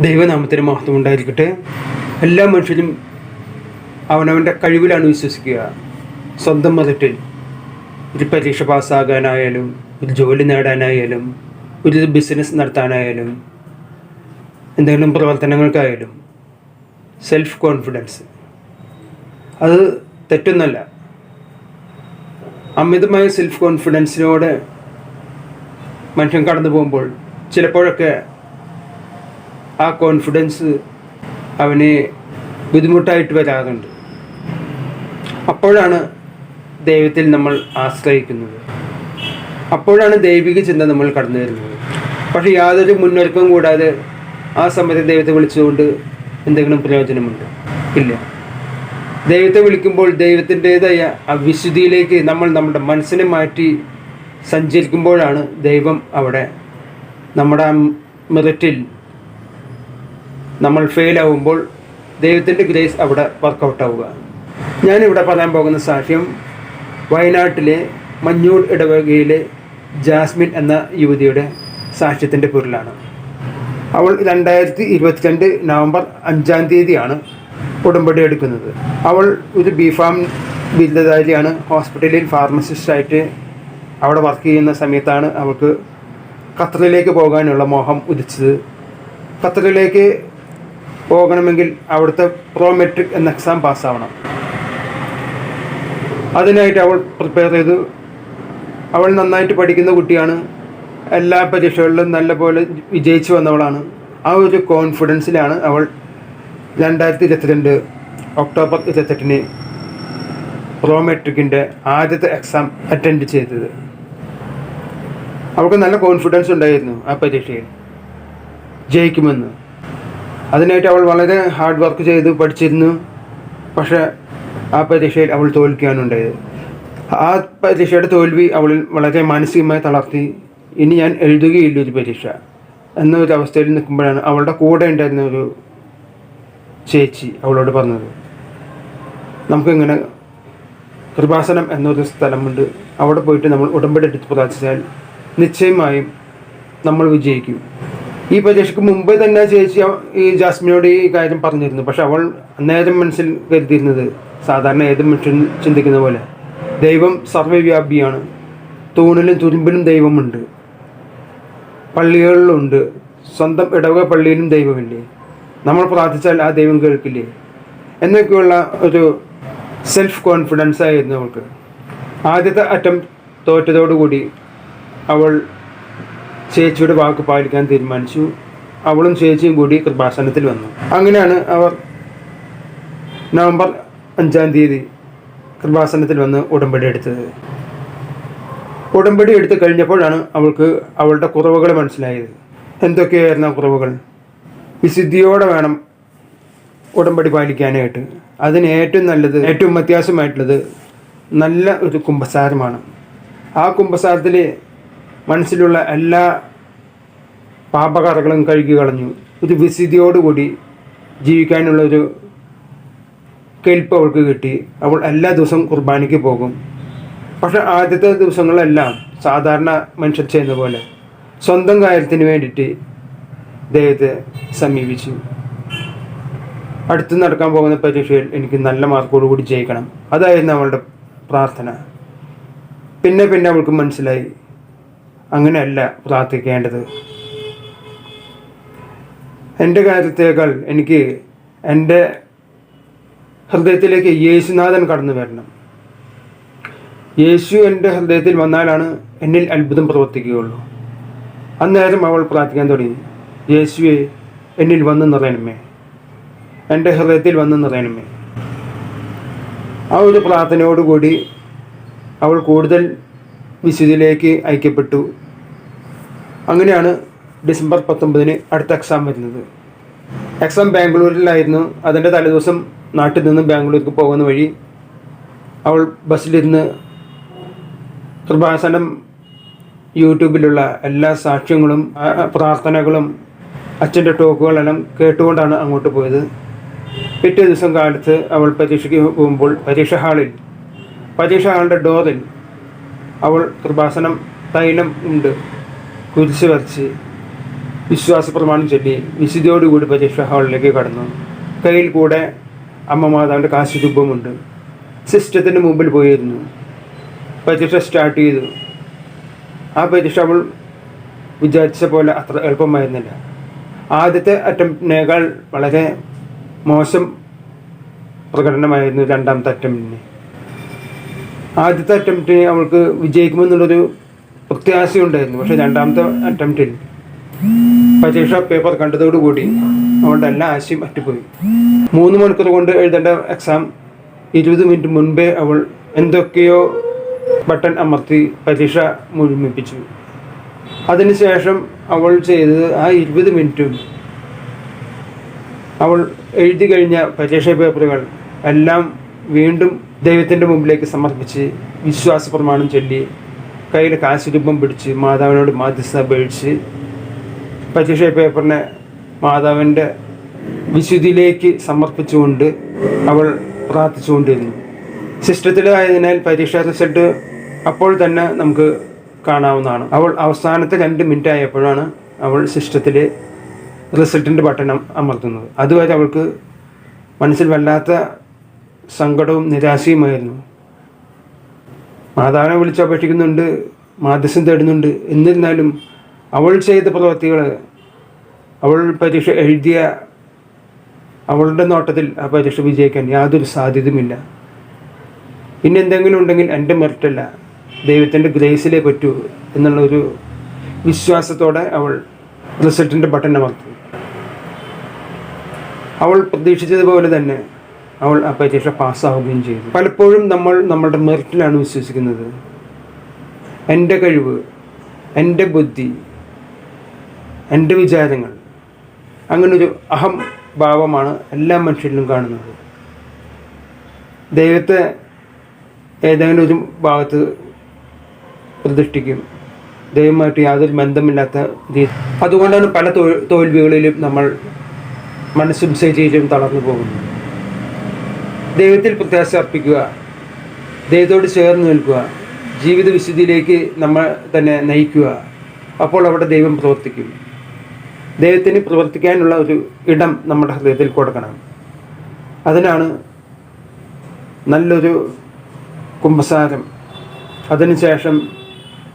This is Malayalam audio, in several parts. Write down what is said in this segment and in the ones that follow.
ദൈവനാമത്തിന് മഹത്വം ഉണ്ടായിരിക്കട്ടെ. എല്ലാ മനുഷ്യരും അവനവന്റെ കഴിവിലാണ് വിശ്വസിക്കുക. സ്വന്തം മതത്തിൽ ഒരു പരീക്ഷ പാസ്സാകാനായാലും ഒരു ജോലി നേടാനായാലും ഒരു ബിസിനസ് നടത്താനായാലും എന്തെങ്കിലും പ്രവർത്തനങ്ങൾക്കായാലും സെൽഫ് കോൺഫിഡൻസ് അത് തെറ്റൊന്നല്ല. അമിതമായ സെൽഫ് കോൺഫിഡൻസിനോടെ മനുഷ്യൻ കടന്നു പോകുമ്പോൾ ചിലപ്പോഴൊക്കെ ആ കോൺഫിഡൻസ് അവന് ബുദ്ധിമുട്ടായിട്ട് വരാറുണ്ട്. അപ്പോഴാണ് ദൈവത്തിൽ നമ്മൾ ആശ്രയിക്കുന്നത്. അപ്പോഴാണ് ദൈവിക ചിന്ത നമ്മൾ കടന്നു വരുന്നത്. പക്ഷേ യാതൊരു മുന്നൊരുക്കവും കൂടാതെ ആ സമയത്ത് ദൈവത്തെ വിളിച്ചുകൊണ്ട് എന്തെങ്കിലും പ്രയോജനമുണ്ട്? ഇല്ല. ദൈവത്തെ വിളിക്കുമ്പോൾ ദൈവത്തിന്റെതായ ആ വിശുദ്ധിയിലേക്ക് നമ്മൾ നമ്മുടെ മനസ്സിനെ മാറ്റി സഞ്ചരിക്കുമ്പോഴാണ് ദൈവം അവിടെ നമ്മുടെ മെറിറ്റിൽ നമ്മൾ ഫെയിൽ ആവുമ്പോൾ ദൈവത്തിന്റെ ഗ്രേസ് അവിടെ വർക്കൗട്ട് ആവുക. ഞാനിവിടെ പറയാൻ പോകുന്ന സാക്ഷ്യം വയനാട്ടിലെ മഞ്ഞൂർ ഇടവകയിലെ ജാസ്മിൻ എന്ന യുവതിയുടെ സാക്ഷ്യത്തിന്റെ പൊരുളാണ്. അവൾ രണ്ടായിരത്തി ഇരുപത്തിരണ്ട് നവംബർ അഞ്ചാം തീയതിയാണ് ഉടമ്പടി എടുക്കുന്നത്. അവൾ ഒരു ബിഫാം ബിരുദധാരിയാണ്. ഹോസ്പിറ്റലിൽ ഫാർമസിസ്റ്റായിട്ട് അവിടെ വർക്ക് ചെയ്യുന്ന സമയത്താണ് അവൾക്ക് ഖത്തറിലേക്ക് പോകാനുള്ള മോഹം ഉദിച്ചത്. ഖത്തറിലേക്ക് പോകണമെങ്കിൽ അവിടുത്തെ പ്രോ മെട്രിക് എന്ന എക്സാം പാസ്സാവണം അതിനായിട്ട് അവൾ പ്രിപ്പയർ ചെയ്തു. അവൾ നന്നായിട്ട് പഠിക്കുന്ന കുട്ടിയാണ്. എല്ലാ പരീക്ഷകളിലും നല്ല പോലെ വിജയിച്ചു വന്നവളാണ്. ആ ഒരു കോൺഫിഡൻസിലാണ് അവൾ രണ്ടായിരത്തി ഇരുപത്തിരണ്ട് ഒക്ടോബർ ഇരുപത്തെട്ടിന് പ്രോ മെട്രിക്കിന്റെ ആദ്യത്തെ എക്സാം അറ്റൻഡ് ചെയ്തത്. അവൾക്ക് നല്ല കോൺഫിഡൻസ് ഉണ്ടായിരുന്നു ആ പരീക്ഷയിൽ. ജയിക്കുമെന്ന്. അതിനായിട്ട് അവൾ വളരെ ഹാർഡ് വർക്ക് ചെയ്ത് പഠിച്ചിരുന്നു. പക്ഷെ ആ പരീക്ഷയിൽ അവൾ തോൽക്കുകയാണുണ്ടായത് ആ പരീക്ഷയുടെ തോൽവി അവളിൽ വളരെ മാനസികമായി തളർത്തി. ഇനി ഞാൻ എഴുതുകയില്ല ഒരു പരീക്ഷ എന്നൊരു അവസ്ഥയിൽ നിൽക്കുമ്പോഴാണ് അവളുടെ കൂടെ ഉണ്ടായിരുന്ന ഒരു ചേച്ചി അവളോട് പറഞ്ഞത്. നമുക്കിങ്ങനെ കൃപാസനം എന്നൊരു സ്ഥലമുണ്ട്. അവിടെ പോയിട്ട് നമ്മൾ ഉടമ്പടി എടുത്ത് പ്രാർത്ഥിച്ചാൽ നിശ്ചയമായും നമ്മൾ വിജയിക്കും. ഈ പരീക്ഷയ്ക്ക് മുമ്പ് തന്നെ ചേച്ചി ഈ ജാസ്മിനോട് ഈ കാര്യം പറഞ്ഞിരുന്നു. പക്ഷെ അവൾ നേരം മനസ്സിൽ കരുതിയിരുന്നത് സാധാരണ ഏത് മനുഷ്യൻ ചിന്തിക്കുന്ന പോലെ. ദൈവം സർവവ്യാപിയാണ് തൂണിലും തുരുമ്പിലും ദൈവമുണ്ട്. പള്ളികളിലുണ്ട്. സ്വന്തം ഇടവക പള്ളിയിലും ദൈവമില്ലേ? നമ്മൾ പ്രാർത്ഥിച്ചാൽ ആ ദൈവം കേൾക്കില്ലേ? എന്നൊക്കെയുള്ള ഒരു സെൽഫ് കോൺഫിഡൻസ് ആയിരുന്നു അവൾക്ക്. ആദ്യത്തെ അറ്റം തോറ്റതോടുകൂടി അവൾ ചേച്ചിയുടെ വാക്ക് പാലിക്കാൻ തീരുമാനിച്ചു. അവളും ചേച്ചിയും കൂടി കൃപാസനത്തിൽ വന്നു. അങ്ങനെയാണ് അവർ നവംബർ അഞ്ചാം തീയതി കൃപാസനത്തിൽ വന്ന് ഉടമ്പടി എടുത്തത്. ഉടമ്പടി എടുത്തു കഴിഞ്ഞപ്പോഴാണ് അവൾക്ക് അവളുടെ കുറവുകൾ മനസ്സിലായത്. എന്തൊക്കെയായിരുന്നു ആ കുറവുകൾ? വിശുദ്ധിയോടെ വേണം ഉടമ്പടി പാലിക്കാനായിട്ട്. അതിന് ഏറ്റവും നല്ലത് ഏറ്റവും അത്യാവശ്യമായിട്ടുള്ളത് നല്ല ഒരു കുംഭസാരമാണ്. ആ കുംഭസാരത്തിൽ മനസ്സിലുള്ള എല്ലാ പാപകഥകളും കഴുകി കളഞ്ഞു. ഒരു വിശുദ്ധിയോടുകൂടി ജീവിക്കാനുള്ളൊരു കെൽപ്പ് അവൾക്ക് കിട്ടി. അവൾ എല്ലാ ദിവസവും കുർബാനയ്ക്ക് പോകും. പക്ഷെ ആദ്യത്തെ ദിവസങ്ങളെല്ലാം സാധാരണ മനുഷ്യർ ചെയ്യുന്ന പോലെ സ്വന്തം കാര്യത്തിന് വേണ്ടിയിട്ട് ദൈവത്തെ സമീപിച്ചു. അടുത്ത് നടക്കാൻ പോകുന്ന പരീക്ഷയിൽ എനിക്ക് നല്ല മാർക്കോട് കൂടി ജയിക്കണം. അതായിരുന്നു അവളുടെ പ്രാർത്ഥന. പിന്നെ പിന്നെ അവൾക്ക് മനസ്സിലായി. അങ്ങനെയല്ല പ്രാർത്ഥിക്കേണ്ടത്. എന്റെ കാര്യത്തേക്കാൾ എനിക്ക് എന്റെ ഹൃദയത്തിലേക്ക് യേശുനാഥൻ കടന്നു വരണം. യേശു എന്റെ ഹൃദയത്തിൽ വന്നാലാണ് എന്നിൽ അത്ഭുതം പ്രവർത്തിക്കുകയുള്ളൂ. അന്നേരം അവൾ പ്രാർത്ഥിക്കാൻ തുടങ്ങി. യേശുവെ എന്നിൽ വന്ന് നിറയണമേ. എന്റെ ഹൃദയത്തിൽ വന്ന് നിറയണമേ. ആ ഒരു പ്രാർത്ഥനയോടുകൂടി അവൾ കൂടുതൽ വിശുദ്ധിയിലേക്ക് ഐക്യപ്പെട്ടു അങ്ങനെയാണ് ഡിസംബർ പത്തൊമ്പതിന് അടുത്ത എക്സാം വരുന്നത്. എക്സാം ബാംഗ്ലൂരിലായിരുന്നു. അതിന്റെ തലേദിവസം നാട്ടിൽ നിന്ന് ബാംഗ്ലൂർക്ക് പോകുന്ന വഴി അവൾ ബസ്സിലിരുന്ന് കൃപാസനം യൂട്യൂബിലുള്ള എല്ലാ സാക്ഷ്യങ്ങളും പ്രാർത്ഥനകളും അച്ഛന്റെ ടോക്കുകളെല്ലാം കേട്ടുകൊണ്ടാണ് അങ്ങോട്ട് പോയത്. പിറ്റേ ദിവസം കാലത്ത് അവൾ പരീക്ഷയ്ക്ക് പോകുമ്പോൾ പരീക്ഷ ഹാളിൽ പരീക്ഷ ഹാളിന്റെ ഡോറിൽ അവൾ കൃപാസനം തൈലം ഉണ്ട്. കുരിശ് വരച്ച് വിശ്വാസ പ്രമാണം ചൊല്ലി വിശുദ്ധിയോടുകൂടി പരീക്ഷ ഹാളിലേക്ക് കടന്നു. കയ്യിൽ കൂടെ അമ്മ മാതാവിന്റെ കാശി രൂപമുണ്ട് സിസ്റ്റത്തിന് മുമ്പിൽ പോയിരുന്നു. പരീക്ഷ സ്റ്റാർട്ട് ചെയ്തു. ആ പരീക്ഷ അവൾ വിചാരിച്ച പോലെ അത്ര എളുപ്പമായിരുന്നില്ല. ആദ്യത്തെ അറ്റംപ്റ്റിനേക്കാൾ വളരെ മോശം പ്രകടനമായിരുന്നു രണ്ടാമത്തെ അറ്റംപ്റ്റിന്. ആദ്യത്തെ അറ്റംപ്റ്റിന് അവൾക്ക് വിജയിക്കുമെന്നുള്ളൊരു പ്രത്യാശയുണ്ടായിരുന്നു. പക്ഷെ രണ്ടാമത്തെ അറ്റംപ്റ്റിൽ പരീക്ഷ പേപ്പർ കണ്ടതോടുകൂടി അവളുടെ എല്ലാ ആശയും അറ്റുപോയി മൂന്ന് മണിക്കൂർ കൊണ്ട് എഴുതേണ്ട എക്സാം ഇരുപത് മിനിറ്റ് മുൻപേ അവൾ എന്തൊക്കെയോ ബട്ടൺ അമർത്തി പരീക്ഷ മുഴുമിപ്പിച്ചു. അതിനുശേഷം അവൾ ചെയ്തത് ആ ഇരുപത് മിനിറ്റും അവൾ എഴുതി കഴിഞ്ഞ പരീക്ഷ പേപ്പറുകൾ എല്ലാം വീണ്ടും ദൈവത്തിന്റെ മുമ്പിലേക്ക് സമർപ്പിച്ച് വിശ്വാസ പ്രമാണം ചൊല്ലി കയ്യിൽ കാശുരൂപം പിടിച്ച് മാതാവിനോട് മാധ്യസ്ഥ അപേക്ഷിച്ച് പരീക്ഷ പേപ്പറിനെ മാതാവിന്റെ വിശുദ്ധിയിലേക്ക് സമർപ്പിച്ചുകൊണ്ട് അവൾ പ്രാർത്ഥിച്ചുകൊണ്ടിരുന്നു. സിസ്റ്റത്തിലായതിനാൽ പരീക്ഷാ റിസൾട്ട് അപ്പോൾ തന്നെ നമുക്ക് കാണാവുന്നതാണ്. അവൾ അവസാനത്തെ രണ്ട് മിനിറ്റ് ആയപ്പോഴാണ് അവൾ സിസ്റ്റത്തിൽ റിസൾട്ടിന്റെ ബട്ടൺ അമർത്തുന്നത്. അതുവരെ അവൾക്ക് മനസ്സിൽ വല്ലാത്ത സങ്കടവും നിരാശയുമായിരുന്നു. മാതാവിനെ വിളിച്ചപേക്ഷിക്കുന്നുണ്ട് മാധ്യസ്ഥം തേടുന്നുണ്ട്. എന്നിരുന്നാലും അവൾ ചെയ്ത പ്രവൃത്തികൾ അവൾ പരീക്ഷ എഴുതിയ അവളുടെ നോട്ടത്തിൽ ആ പരീക്ഷ വിജയിക്കാൻ യാതൊരു സാധ്യതയുമില്ല. പിന്നെ എന്തെങ്കിലും ഉണ്ടെങ്കിൽ എന്റെ മെറിറ്റല്ല ദൈവത്തിന്റെ ഗ്രേസിലേ പറ്റൂ എന്നുള്ളൊരു വിശ്വാസത്തോടെ അവൾ റിസൾട്ടിന്റെ ബട്ടൺ അമർത്തി അവൾ പ്രതീക്ഷിച്ചതുപോലെ തന്നെ അവൾ ആ പരീക്ഷ പാസ്സാവുകയും ചെയ്തു. പലപ്പോഴും നമ്മൾ നമ്മളുടെ മെറിറ്റിലാണ് വിശ്വസിക്കുന്നത്. എന്റെ കഴിവ് എന്റെ ബുദ്ധി എന്റെ വിചാരങ്ങൾ അങ്ങനൊരു അഹം ഭാവമാണ് എല്ലാ മനുഷ്യരിലും കാണുന്നത്. ദൈവത്തെ ഏതെങ്കിലും ഒരു ഭാഗത്ത് പ്രതിഷ്ഠിക്കും. ദൈവമായിട്ട് യാതൊരു ബന്ധമില്ലാത്ത രീതി. അതുകൊണ്ടാണ് പല തോൽ തോൽവികളിലും നമ്മൾ മനസ്സും ശരീരവും തളർന്നു പോകുന്നത്. ദൈവത്തിൽ പ്രത്യാശ അർപ്പിക്കുക. ദൈവത്തോട് ചേർന്ന് നിൽക്കുക. ജീവിത വിശുദ്ധിയിലേക്ക് നമ്മൾ തന്നെ നയിക്കുക. അപ്പോൾ അവിടെ ദൈവം പ്രവർത്തിക്കും. ദൈവത്തിന് പ്രവർത്തിക്കാനുള്ള ഒരു ഇടം നമ്മുടെ ഹൃദയത്തിൽ കൊടുക്കണം. അതിനാണ് നല്ലൊരു കുംഭസാരം അതിനുശേഷം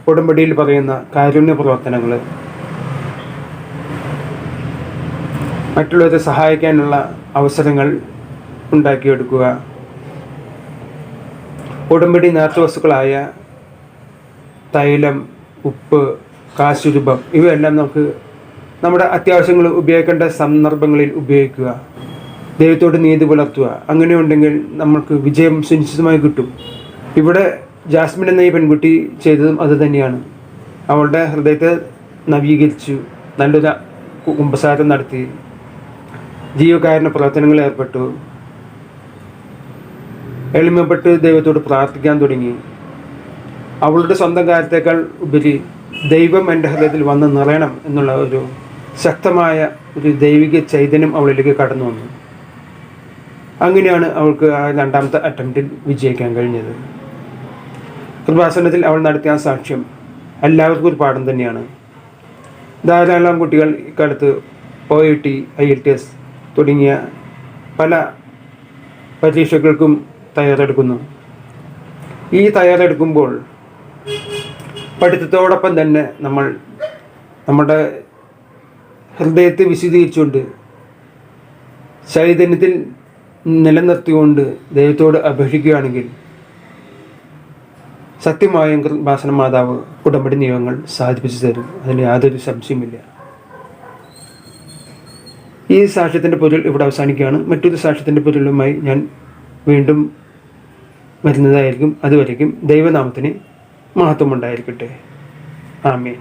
ഉടമ്പടിയിൽ പറയുന്ന കാരുണ്യ പ്രവർത്തനങ്ങൾ. മറ്റുള്ളവരെ സഹായിക്കാനുള്ള അവസരങ്ങൾ ഉണ്ടാക്കിയെടുക്കുക. ഉടമ്പടി നേർച്ചവസ്തുക്കളായ തൈലം ഉപ്പ് കാശുരൂപം ഇവയെല്ലാം നമുക്ക് നമ്മുടെ അത്യാവശ്യങ്ങൾ ഉപയോഗിക്കേണ്ട സന്ദർഭങ്ങളിൽ ഉപയോഗിക്കുക. ദൈവത്തോട് നീതി പുലർത്തുക. അങ്ങനെയുണ്ടെങ്കിൽ നമ്മൾക്ക് വിജയം സുനിശ്ചിതമായി കിട്ടും. ഇവിടെ ജാസ്മിൻ എന്ന ഈ പെൺകുട്ടി ചെയ്തതും അത് തന്നെയാണ്. അവളുടെ ഹൃദയത്തെ നവീകരിച്ചു. നല്ലൊരു കുമ്പസാരം നടത്തി. ജീവകാരുണ്യ പ്രവർത്തനങ്ങളിൽ ഏർപ്പെട്ടു. എളിമപ്പെട്ട് ദൈവത്തോട് പ്രാർത്ഥിക്കാൻ തുടങ്ങി. അവളുടെ സ്വന്തം കാര്യത്തേക്കാൾ ഉപരി ദൈവം എന്റെ ഹൃദയത്തിൽ വന്ന് നിറയണം എന്നുള്ള ഒരു ശക്തമായ ഒരു ദൈവിക ചൈതന്യം അവളിലേക്ക് കടന്നു വന്നു. അങ്ങനെയാണ് അവൾക്ക് ആ രണ്ടാമത്തെ അറ്റംപ്റ്റിൽ വിജയിക്കാൻ കഴിഞ്ഞത്. കൃപാസനത്തിൽ അവൾ നടത്തിയ സാക്ഷ്യം എല്ലാവർക്കും ഒരു പാഠം തന്നെയാണ്. ധാരാളം കുട്ടികൾ ഇക്കാലത്ത് O I T I L T S തുടങ്ങിയ പല പരീക്ഷകൾക്കും തയ്യാറെടുക്കുന്നു. ഈ തയ്യാറെടുക്കുമ്പോൾ പഠിത്തത്തോടൊപ്പം തന്നെ നമ്മൾ നമ്മുടെ ഹൃദയത്തെ വിശദീകരിച്ചുകൊണ്ട് ചൈതന്യത്തിൽ നിലനിർത്തിക്കൊണ്ട് ദൈവത്തോട് അപേക്ഷിക്കുകയാണെങ്കിൽ സത്യമായും ഭാസന മാതാവ് ഉടമ്പടി നിയമങ്ങൾ സാധിപ്പിച്ചു തരും. അതിന് യാതൊരു സംശയമില്ല ഈ സാക്ഷ്യത്തിന്റെ പൊരുൾ ഇവിടെ അവസാനിക്കുകയാണ്. മറ്റൊരു സാക്ഷ്യത്തിന്റെ പൊരുളുമായി ഞാൻ വീണ്ടും വരുന്നതായിരിക്കും അതുവരേക്കും ദൈവനാമത്തിന് മഹത്വമുണ്ടായിരിക്കട്ടെ. ആമേൻ.